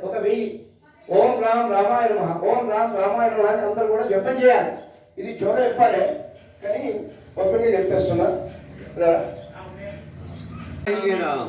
ఒక వెయ్యి ఓం రామ్ రామాయణ ఓం రామ్ రామాయణ అని అందరూ కూడా జపం చేయాలి ఇది చోట చెప్పాలి కానీ ఒక్కరికి చెప్పేస్తున్నా శ్రీరామ్.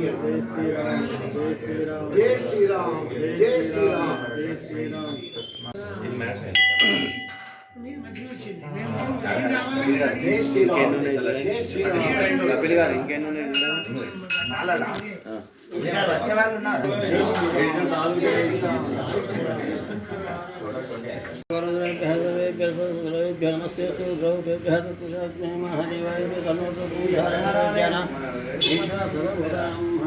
జై శ్రీరామ్. జై శ్రీరామ్ జై శ్రీరామ్ జై శ్రీరామ్ వచ్చే వాళ్ళు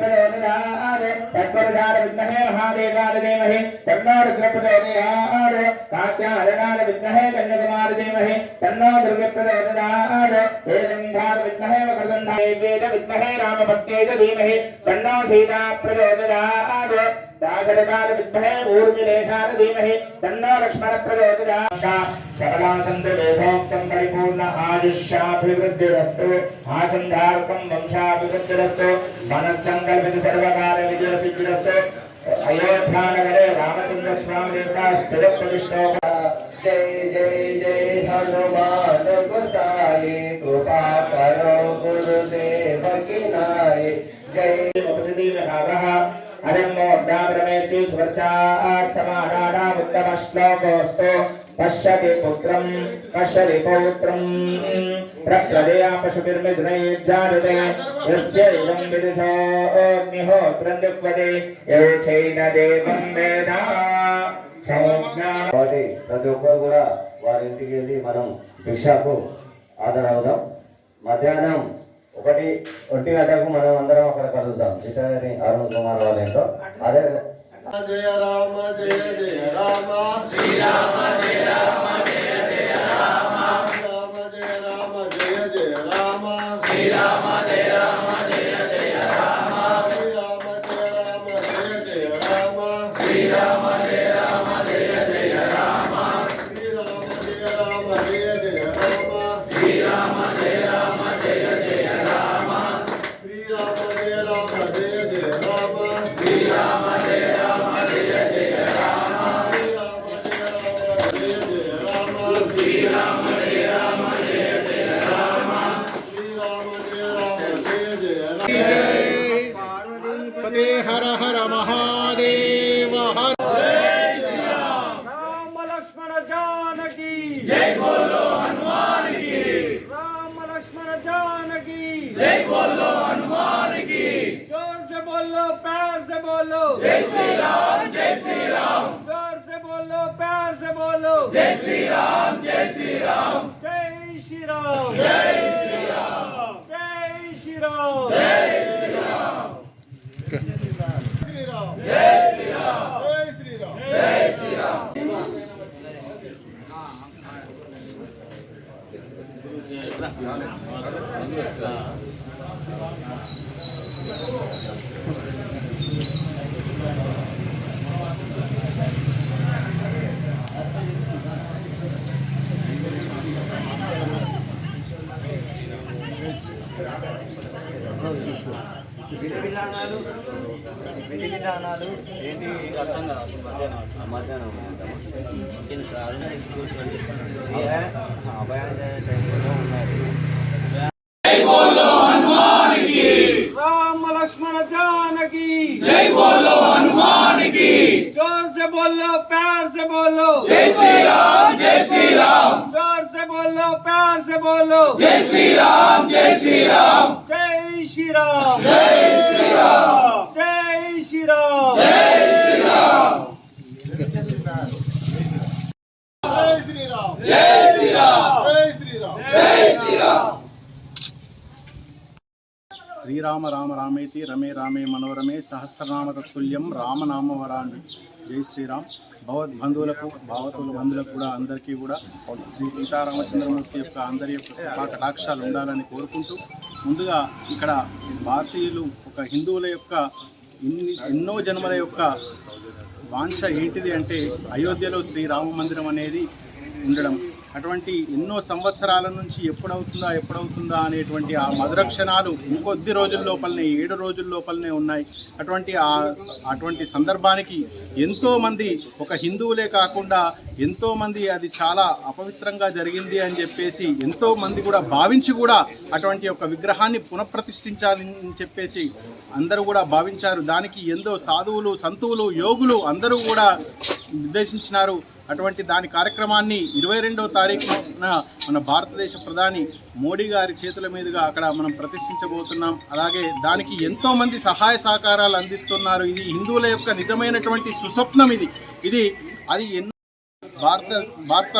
ప్రచోదయారు తద్వరదార విద్మహే మహాదేవాన దేమహి తన్నో రుద్ర ప్రచోదయారు కాత్యాహరణాన విద్మహే కన్యకుమార దేమహి తన్నో దుర్గ ప్రచోదయారు ఏదంధార విద్మహే మకరదంధాయ వేద విద్మహే రామపత్యేజ दाशरकार विद्महे ऊर्मिलेशान धीमहि तन्नो लक्ष्मण प्रचोदयात् सबला सन्तु वेदोक्तं परिपूर्ण आयुष्याभिवृद्धिरस्तु आचन्द्रार्पं वंशाभिवृद्धिरस्तु मनस्सङ्कल्पित सर्वकारविजयसिद्धिरस्तु अयोध्यानगरे रामचन्द्रस्वामिदेवता स्थिरप्रतिष्ठो। जय जय जय हनुमान गोसाई कृपा करो गुरुदेव किनाय जय उपतिदेव उपतिदेवभावः अरम्मोड्डाब्रमेष्टि स्वर्चा समानानामुत्तमश्लोकोऽस्तु पश्यति पुत्रं पश्यति पौत्रं प्रत्यजया पशुभिर्मिथुनैर्जायते यस्य इदं विदुषो अग्निहोत्रं दुःखते यौचैन देवं वेद సంజ్ఞా కాబట్టి ప్రతి ఒక్కరు కూడా వారి ఇంటికి వెళ్ళి మనం భిక్షకు హాజరవుదాం మధ్యాహ్నం ఒకటి ఒంటి గంటకు మనం అందరం అక్కడ కలుద్దాం. చిత్తగారి అరుణ్ కుమార్ వాళ్ళ ఇంట్లో అదే జయ రామ జయ జయ రామ శ్రీరామ. बोलो प्यार से बोलो जय श्री राम जय श्री राम जोर से बोलो प्यार से बोलो जय श्री राम जय श्री राम जय श्री राम जय श्री राम जय श्री राम जय श्री राम जय श्री राम श्री राम जय श्री राम जय श्री राम जय श्री राम Yeah. बोलो हनुमान की जोर से बोलो प्यार से बोलो जय श्री राम जय श्री राम जोर से बोलो प्यार से बोलो जय श्री राम जय श्री राम जय श्री राम जय श्री राम जय श्री राम जय श्री राम जय श्री राम जय श्री राम जय श्री राम जय श्री राम శ్రీరామ రామ రామేతి రమే రామే మనోరమే సహస్రనామ తత్తుల్యం రామనామ జై శ్రీరామ్. భగవద్బంధువులకు భావతుల బంధువులకు కూడా అందరికీ కూడా శ్రీ సీతారామచంద్రమూర్తి యొక్క అందరి యొక్క కటాక్షాలు ఉండాలని కోరుకుంటూ ముందుగా ఇక్కడ భారతీయులు ఒక హిందువుల యొక్క ఇన్ని ఎన్నో జన్మల యొక్క వాంఛ ఏంటిది అంటే అయోధ్యలో శ్రీరామ మందిరం అనేది ఉండడం. అటువంటి ఎన్నో సంవత్సరాల నుంచి ఎప్పుడవుతుందా ఎప్పుడవుతుందా అనేటువంటి ఆ మధుర క్షణాలు ఇంకొద్ది రోజుల లోపలనే ఏడు రోజుల లోపలనే ఉన్నాయి. అటువంటి ఆ అటువంటి సందర్భానికి ఎంతోమంది ఒక హిందువులే కాకుండా ఎంతోమంది అది చాలా అపవిత్రంగా జరిగింది అని చెప్పేసి ఎంతోమంది కూడా భావించి కూడా అటువంటి ఒక విగ్రహాన్ని పునఃప్రతిష్ఠించాలని చెప్పేసి అందరూ కూడా భావించారు. దానికి ఎంతో సాధువులు సంతువులు యోగులు అందరూ కూడా నిర్దేశించినారు. అటువంటి దాని కార్యక్రమాన్ని ఇరవై రెండవ తారీఖున మన భారతదేశ ప్రధాని మోడీ గారి చేతుల మీదుగా అక్కడ మనం ప్రతిష్ఠించబోతున్నాం. అలాగే దానికి ఎంతో మంది సహాయ సహకారాలు అందిస్తున్నారు. ఇది హిందువుల యొక్క నిజమైనటువంటి సుస్వప్నం ఇది. ఇది అది ఎన్నో భారత భారత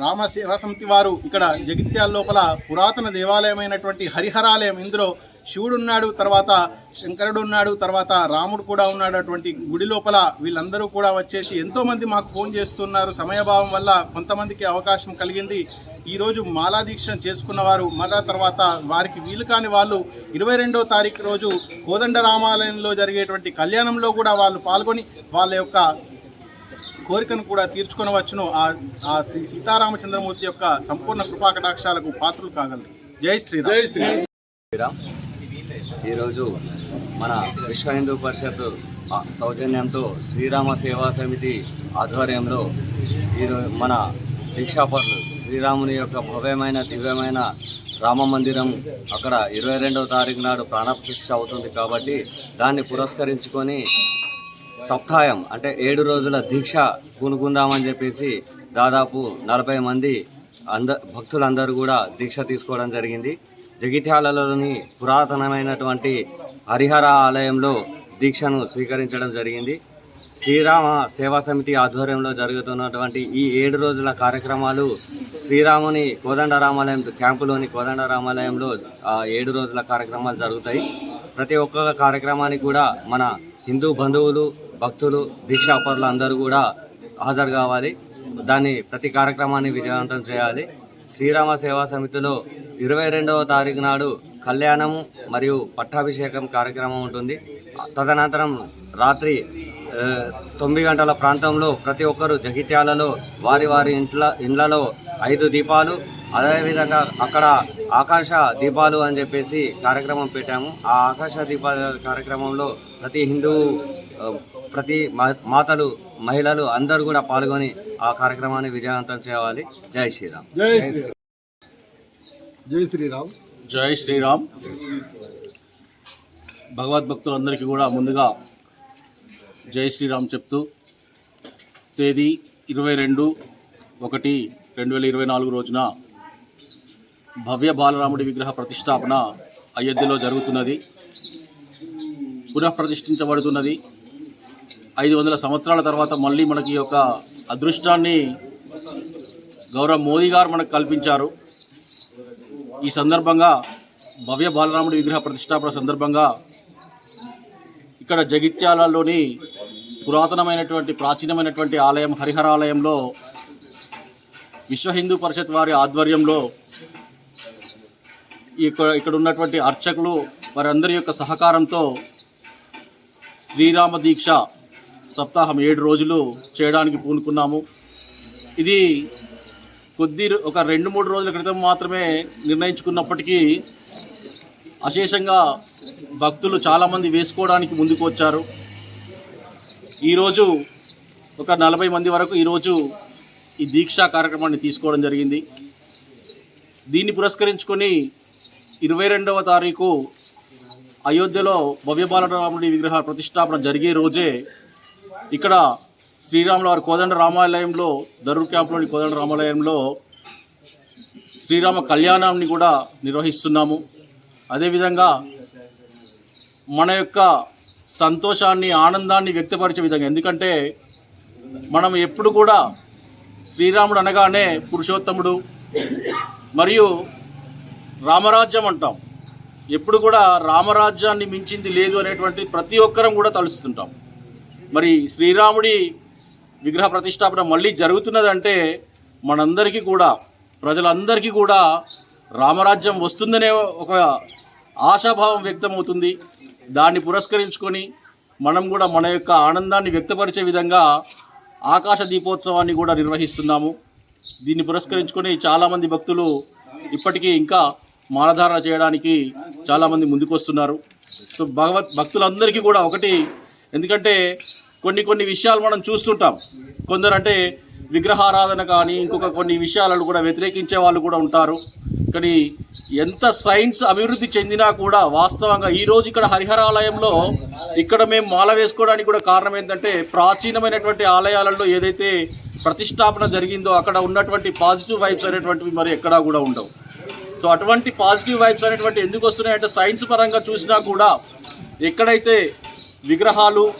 రామ సేవా సమితి వారు ఇక్కడ జగిత్యాల లోపల పురాతన దేవాలయమైనటువంటి హరిహరాలయం. ఇందులో శివుడు ఉన్నాడు తర్వాత శంకరుడు ఉన్నాడు తర్వాత రాముడు కూడా ఉన్నాడు అటువంటి గుడి లోపల వీళ్ళందరూ కూడా వచ్చేసి ఎంతోమంది మాకు ఫోన్ చేస్తున్నారు. సమయభావం వల్ల కొంతమందికి అవకాశం కలిగింది. ఈరోజు మాలా దీక్ష చేసుకున్న వారు మళ్ళా తర్వాత వారికి వీలు కాని వాళ్ళు ఇరవై రెండో తారీఖు రోజు కోదండ రామాలయంలో జరిగేటువంటి కళ్యాణంలో కూడా వాళ్ళు పాల్గొని వాళ్ళ యొక్క కోరికను కూడా తీర్చుకొనవచ్చును. ఆ ఆ శ్రీ సీతారామచంద్రమూర్తి యొక్క సంపూర్ణ కృపా కటాక్షాలకు పాత్రలు కాగలరు. జై శ్రీరామ్. జై శ్రీరామ్. ఈరోజు మన విశ్వ హిందూ పరిషత్ సౌజన్యంతో శ్రీరామ సేవా సమితి ఆధ్వర్యంలో ఈరోజు మన దీక్షాపరులు శ్రీరాముని యొక్క భవ్యమైన దివ్యమైన రామ మందిరం అక్కడ ఇరవై రెండవ తారీఖు నాడు ప్రాణప్రతిష్ఠ అవుతుంది కాబట్టి దాన్ని పురస్కరించుకొని సప్తాయం అంటే ఏడు రోజుల దీక్ష పూనుకుందామని చెప్పేసి దాదాపు నలభై మంది అంద భక్తులందరూ కూడా దీక్ష తీసుకోవడం జరిగింది. జగిత్యాలలోని పురాతనమైనటువంటి హరిహర ఆలయంలో దీక్షను స్వీకరించడం జరిగింది. శ్రీరామ సేవా సమితి ఆధ్వర్యంలో జరుగుతున్నటువంటి ఈ ఏడు రోజుల కార్యక్రమాలు శ్రీరాముని కోదండరామాలయం క్యాంపులోని కోదండ రామాలయంలో ఏడు రోజుల కార్యక్రమాలు జరుగుతాయి. ప్రతి ఒక్క కార్యక్రమానికి కూడా మన హిందూ బంధువులు భక్తులు దీక్షాపరులు అందరూ కూడా హాజరు కావాలి. దాన్ని ప్రతి కార్యక్రమాన్ని విజయవంతం చేయాలి. శ్రీరామ సేవా సమితిలో ఇరవై రెండవ తారీఖు నాడు కళ్యాణము మరియు పట్టాభిషేకం కార్యక్రమం ఉంటుంది. తదనంతరం రాత్రి తొమ్మిది గంటల ప్రాంతంలో ప్రతి ఒక్కరు జగిత్యాలలో వారి వారి ఇంట్ల ఇండ్లలో ఐదు దీపాలు అదేవిధంగా అక్కడ ఆకాశ దీపాలు అని చెప్పేసి కార్యక్రమం పెట్టాము. ఆ ఆకాశ దీపాల కార్యక్రమంలో ప్రతి హిందూ ప్రతి మాతలు మహిళలు అందరూ కూడా పాల్గొని ఆ కార్యక్రమాన్ని విజయవంతం చేయాలి. జై శ్రీరామ్. జై శ్రీరామ్. జై శ్రీరామ్. జై శ్రీరామ్. భగవద్భక్తులందరికీ కూడా ముందుగా జై శ్రీరామ్ చెప్తూ తేదీ ఇరవై రెండు ఒకటి రెండు వేల ఇరవై నాలుగు రోజున భవ్య బాలరాముడి విగ్రహ ప్రతిష్టాపన అయోధ్యలో జరుగుతున్నది. పునఃప్రతిష్ఠించబడుతున్నది. ఐదు వందల సంవత్సరాల తర్వాత మళ్ళీ మనకి ఒక యొక్క అదృష్టాన్ని గౌరవ మోదీ గారు మనకు కల్పించారు. ఈ సందర్భంగా భవ్య బాలరాముడి విగ్రహ ప్రతిష్టాపన సందర్భంగా ఇక్కడ జగిత్యాలలోని పురాతనమైనటువంటి ప్రాచీనమైనటువంటి ఆలయం హరిహర ఆలయంలో విశ్వ హిందూ పరిషత్ వారి ఆధ్వర్యంలో ఇక్కడ ఇక్కడ ఉన్నటువంటి అర్చకులు వారందరి యొక్క సహకారంతో శ్రీరామ దీక్ష సప్తాహం ఏడు రోజులు చేయడానికి పూనుకున్నాము. ఇది కొద్ది ఒక రెండు మూడు రోజుల క్రితం మాత్రమే నిర్ణయించుకున్నప్పటికీ అశేషంగా భక్తులు చాలామంది వేసుకోవడానికి ముందుకు వచ్చారు. ఈరోజు ఒక నలభై మంది వరకు ఈరోజు ఈ దీక్షా కార్యక్రమాన్ని తీసుకోవడం జరిగింది. దీన్ని పురస్కరించుకొని ఇరవై రెండవ తారీఖు అయోధ్యలో భవ్య బాలరాముడి విగ్రహ ప్రతిష్టాపన జరిగే రోజే ఇక్కడ శ్రీరాముల వారి కోదండ రామాలయంలో దరూర్ క్యాంప్లోని కోదండ రామాలయంలో శ్రీరామ కళ్యాణాన్ని కూడా నిర్వహిస్తున్నాము. అదేవిధంగా మన యొక్క సంతోషాన్ని ఆనందాన్ని వ్యక్తపరిచే విధంగా. ఎందుకంటే మనం ఎప్పుడు కూడా శ్రీరాముడు అనగానే పురుషోత్తముడు మరియు రామరాజ్యం అంటాం. ఎప్పుడు కూడా రామరాజ్యాన్ని మించింది లేదు అనేటువంటి ప్రతి ఒక్కరం కూడా తలుస్తుంటాం. మరి శ్రీరాముడి విగ్రహ ప్రతిష్టాపన మళ్ళీ జరుగుతున్నదంటే మనందరికీ కూడా ప్రజలందరికీ కూడా రామరాజ్యం వస్తుందనే ఒక ఆశాభావం వ్యక్తమవుతుంది. దాన్ని పురస్కరించుకొని మనం కూడా మన యొక్క ఆనందాన్ని వ్యక్తపరిచే విధంగా ఆకాశ దీపోత్సవాన్ని కూడా నిర్వహిస్తున్నాము. దీన్ని పురస్కరించుకొని చాలామంది భక్తులు ఇప్పటికీ ఇంకా మాలధారణ చేయడానికి చాలామంది ముందుకు వస్తున్నారు సో భగవత్ భక్తులందరికీ కూడా ఒకటి ఎందుకంటే కొన్ని కొన్ని విషయాలు మనం చూస్తుంటాం. కొందరు అంటే విగ్రహారాధన కానీ ఇంకొక కొన్ని విషయాలను కూడా వ్యతిరేకించే వాళ్ళు కూడా ఉంటారు. కానీ ఎంత సైన్స్ అభివృద్ధి చెందినా కూడా వాస్తవంగా ఈరోజు ఇక్కడ హరిహరాలయంలో ఇక్కడ మేము మాల వేసుకోవడానికి కూడా కారణం ఏంటంటే ప్రాచీనమైనటువంటి ఆలయాలలో ఏదైతే ప్రతిష్టాపన జరిగిందో అక్కడ ఉన్నటువంటి పాజిటివ్ వైబ్స్ అనేటువంటివి మరి ఎక్కడా కూడా ఉండవు. సో అటువంటి పాజిటివ్ వైబ్స్ అనేటువంటి ఎందుకు వస్తున్నాయంటే సైన్స్ పరంగా చూసినా కూడా ఎక్కడైతే విగ్రహాలు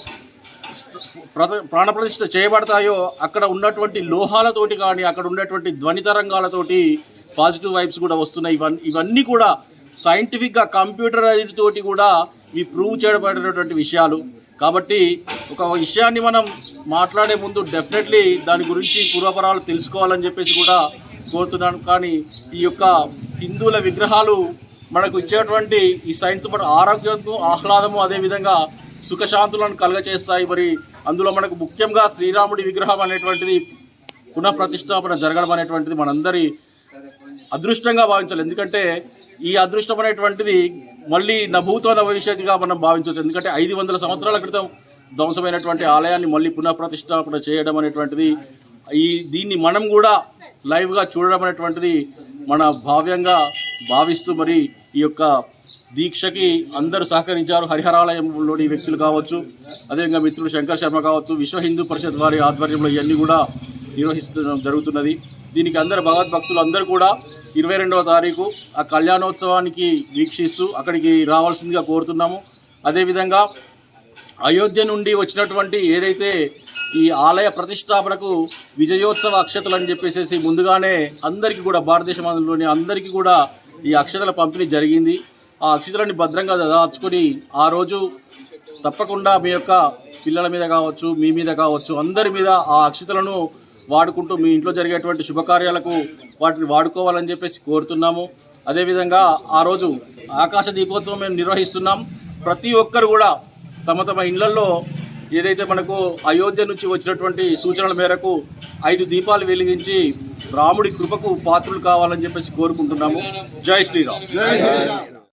ప్ర- ప్రాణప్రతిష్ఠ చేయబడతాయో అక్కడ ఉన్నటువంటి లోహాలతోటి కానీ అక్కడ ఉన్నటువంటి ధ్వని తరంగాలతోటి పాజిటివ్ వైబ్స్ కూడా వస్తున్నాయి. ఇవన్నీ ఇవన్నీ కూడా సైంటిఫిక్గా కంప్యూటరైజ్డ్ తోటి కూడా ఇవి ప్రూవ్ చేయబడినటువంటి విషయాలు. కాబట్టి ఒక విషయాన్ని మనం మాట్లాడే ముందు డెఫినెట్లీ దాని గురించి పూర్వపరాలు తెలుసుకోవాలని చెప్పేసి కూడా కోరుతున్నాను. కానీ ఈ యొక్క హిందువుల విగ్రహాలు మనకు ఇచ్చేటువంటి ఈ సైన్స్ పట్ల ఆరోగ్యము ఆహ్లాదము అదేవిధంగా సుఖశాంతులను కలుగచేస్తాయి. మరి అందులో మనకు ముఖ్యంగా శ్రీరాముడి విగ్రహం అనేటువంటిది పునఃప్రతిష్టాపన జరగడం అనేటువంటిది మనందరి అదృష్టంగా భావించాలి. ఎందుకంటే ఈ అదృష్టం అనేటువంటిది మళ్ళీ నభూతో భవిష్యత్తుగా మనం భావించవచ్చు. ఎందుకంటే ఐదు వందల సంవత్సరాల క్రితం ధ్వంసమైనటువంటి ఆలయాన్ని మళ్ళీ పునఃప్రతిష్టాపన చేయడం అనేటువంటిది ఈ దీన్ని మనం కూడా లైవ్గా చూడడం అనేటువంటిది మన భావ్యంగా భావిస్తూ మరి ఈ యొక్క దీక్షకి అందరూ సహకరించారు. హరిహరాలయంలోని వ్యక్తులు కావచ్చు అదేవిధంగా మిత్రుడు శంకర్ శర్మ కావచ్చు విశ్వ హిందూ పరిషత్ వారి ఆధ్వర్యంలో ఇవన్నీ కూడా నిర్వహిస్తడం జరుగుతున్నది. దీనికి అందరు భగవద్భక్తులు అందరూ కూడా ఇరవై రెండవ తారీఖు ఆ కళ్యాణోత్సవానికి వీక్షిస్తూ అక్కడికి రావాల్సిందిగా కోరుతున్నాము. అదేవిధంగా అయోధ్య నుండి వచ్చినటువంటి ఏదైతే ఈ ఆలయ ప్రతిష్టాపనకు విజయోత్సవ అక్షతలు అని చెప్పేసి ముందుగానే అందరికీ కూడా భారతదేశంలోని అందరికీ కూడా ఈ అక్షతల పంపిణీ జరిగింది. ఆ అక్షతలని భద్రంగా దాచుకొని ఆ రోజు తప్పకుండా మీ యొక్క పిల్లల మీద కావచ్చు మీ మీద కావచ్చు అందరి మీద ఆ అక్షతలను వాడుకుంటూ మీ ఇంట్లో జరిగేటువంటి శుభకార్యాలకు వాటిని వాడుకోవాలని చెప్పేసి కోరుతున్నాము. అదేవిధంగా ఆ రోజు ఆకాశ దీపోత్సవం మేము నిర్వహిస్తున్నాం. ప్రతి ఒక్కరు కూడా తమ తమ ఇళ్ళలో ఏదైతే మనకు అయోధ్య నుంచి వచ్చినటువంటి సూచనల మేరకు ఐదు దీపాలు వెలిగించి రాముడి కృపకు పాత్రులు కావాలని చెప్పేసి కోరుకుంటున్నాము. జై శ్రీరామ్.